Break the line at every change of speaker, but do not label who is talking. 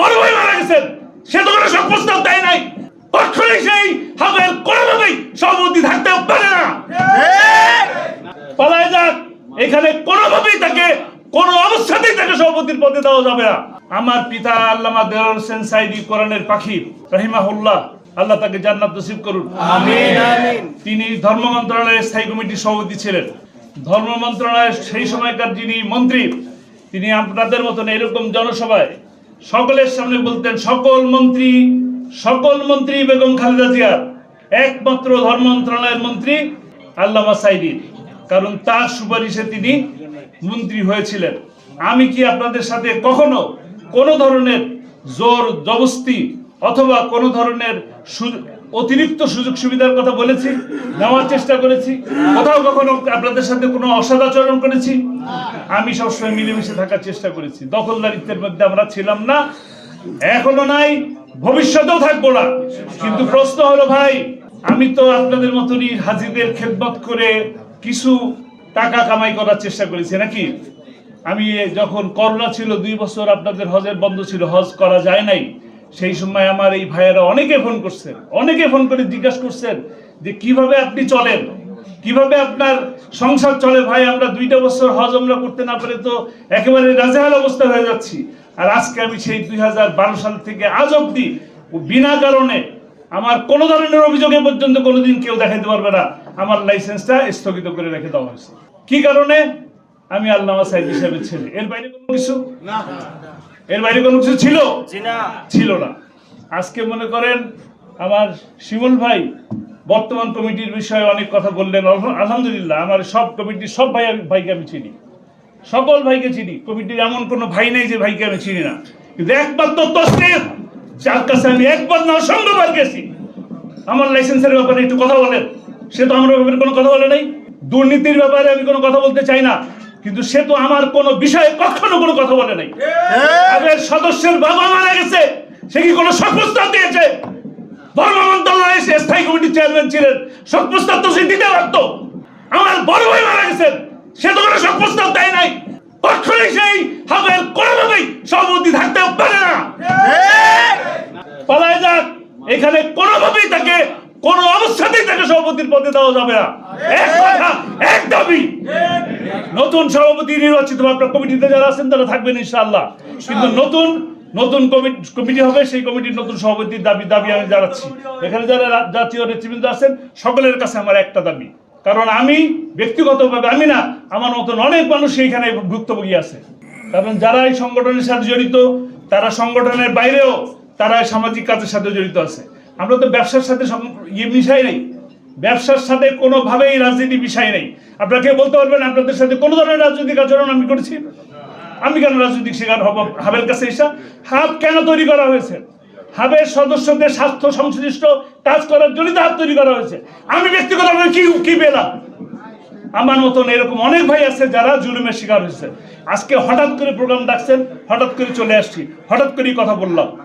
বড় ভাই মারা গেছেন। সে তো কোনো সব প্রস্তাব দেয় নাই। কখনোই সেই হাবের কোনোভাবেই সভাপতি থাকতে পারে না। পালায় যাক। এখানে কোনোভাবেই তাকে কোন অবস্থাতেই তাকে সভাপতির পদে দেওয়া যাবে না। আমার পিতা আল্লামা দেওয়ার হোসেন সাইদি কোরআনের পাখি রহিমাহুল্লাহ আল্লাহ তাকে জান্নাত নসিব করুন। তিনি ধর্ম মন্ত্রণালয়ের স্থায়ী কমিটির সভাপতি ছিলেন। ধর্ম মন্ত্রণালয়ের সেই সময়কার যিনি মন্ত্রী তিনি আপনাদের মতন এরকম জনসভায় সকলের সামনে বলতেন, সকল মন্ত্রী সকল মন্ত্রী বেগম খালেদা জিয়ার একমাত্র ধর্ম মন্ত্রণালয়ের মন্ত্রী আল্লামা সাইদির। কারণ তার সুপারিশে তিনি মন্ত্রী হয়েছিলেন। আমি কি আপনাদের সাথে কখনো কোনো ধরনের জোর জবস্তি অথবা কোনো ধরনের অতিরিক্ত সুযোগ সুবিধার কথা বলেছি, নেওয়ার চেষ্টা করেছি। কোথাও কখনো আপনাদের সাথে কোনো অসদাচরণ করেছি। আমি সবসময় মিলেমিশে থাকার চেষ্টা করেছি। দখলদারিত্বের মধ্যে আমরা ছিলাম না, এখনও নাই, ভবিষ্যতেও থাকব না। কিন্তু প্রশ্ন হলো, ভাই, আমি তো আপনাদের মতনই হাজিদের খেদমত করে কিছু টাকা কামাই করার চেষ্টা করেছি, নাকি? আমি যখন করোনা ছিল, দুই বছর আপনাদের হজের বন্ধ ছিল, হজ করা যায় নাই। সেই সময় আমার এই ভাইয়েরা অনেকে ফোন করছেন, অনেকে ফোন করে জিজ্ঞাসা করছেন যে কীভাবে আপনি চলেন? কীভাবে আপনার সংসার চলে? ভাই, আমরা দুইটা বছর হজ আমরা করতে না পারে তো একেবারে রাজেহাল অবস্থা হয়ে যাচ্ছি। আর আজকে আমি সেই দুই সাল থেকে আজ অব্দি বিনা কারণে আমার কোনো ধরনের অভিযোগে পর্যন্ত কোনোদিন কেউ দেখাইতে পারবে না। আমার লাইসেন্সটা স্থগিত করে রেখে দেওয়া হয়েছে। কি কারণে? আমি আল্লামা সাইদ হিসেবে ছেলে। এর বাইরে কোনো কিছু? এর বাইরে কোনো কিছু ছিল? ছিল না। আজকে মনে করেন আমার শিমুল ভাই বর্তমান কমিটির বিষয়ে অনেক কথা বললেন। আলহা- আলহামদুলিল্লাহ আমার সব কমিটির সব ভাই ভাইকে আমি চিনি। সকল ভাইকে চিনি। কমিটির এমন কোনো ভাই নেই যে ভাইকে আমি চিনি না। কিন্তু একমাত্র তসলিম যার কাছে আমি একবার না অসংখ্যবার গেছি। আমার লাইসেন্সের ব্যাপারে একটু কথা বলেন। সে তো আমার ব্যাপারে কোনো কথা বলে নাই। দুর্নীতির ব্যাপারে আমি কোনো কথা বলতে চাই না। কিন্তু সে তো আমার কোনো বিষয়ে কখনো কোনো কথা বলে নাই। আগের সদস্যের বাবা মারা গেছে সে কি কোনো সপ্রস্তাব দিয়েছে? ধর্ম মন্ত্রণালয়ে সে স্থায়ী কমিটির চেয়ারম্যান ছিলেন সপ্রস্তাব তো সে দিতে পারতো। আমার বড় ভাই মারা গেছেন সে তো কোনো সপ্রস্তাব দেয় নাই। কখনোই সেই হাবের কোনোভাবেই সভাপতি থাকতে পারে না। পালায় যাক এখানে কোনোভাবেই তাকে কোন অবস্থাতেই তাকে সভাপতির পদে দেওয়া যাবে না। এক কথা এক দাবি নতুন সভাপতি নির্বাচিত আপনার কমিটিতে যারা আছেন, তারা থাকবেন ইনশাআল্লাহ। কিন্তু নতুন নতুন কমিটি হবে, সেই কমিটির নতুন সভাপতির দাবি দাবি আমি জানাচ্ছি। এখানে যারা জাতীয় নেতৃবৃন্দ আছেন, সকলের কাছে আমার একটা দাবি। কারণ আমি ব্যক্তিগতভাবে, আমি না, আমার মতন অনেক মানুষ সেইখানে ভুক্তভোগী আছে। কারণ যারা এই সংগঠনের সাথে জড়িত, তারা সংগঠনের বাইরেও তারা সামাজিক কাজের সাথে জড়িত আছে। আমরা তো ব্যবসার সাথে ইয়ে মিশাই নাই। ব্যবসার সাথে কোনোভাবেই রাজনীতি বিষয় নেই। আপনাকে বলতে পারবেন আপনাদের সাথে কোনো ধরনের রাজনৈতিক আচরণ আমি করেছি। আমি কেন রাজনৈতিক শিকার হব হাবের কাছে এসা? হাব কেন তৈরি করা হয়েছে? হাবের সদস্যদের স্বাস্থ্য সংশ্লিষ্ট কাজ করার জন্য হাব তৈরি করা হয়েছে। আমি ব্যক্তিগতভাবে কি কি পেলাম? আমার মতন এরকম অনেক ভাই আছে যারা জুলুমের শিকার হয়েছে। আজকে হঠাৎ করে প্রোগ্রাম ডাকছেন, হঠাৎ করে চলে আসছি, হঠাৎ করেই কথা বললাম।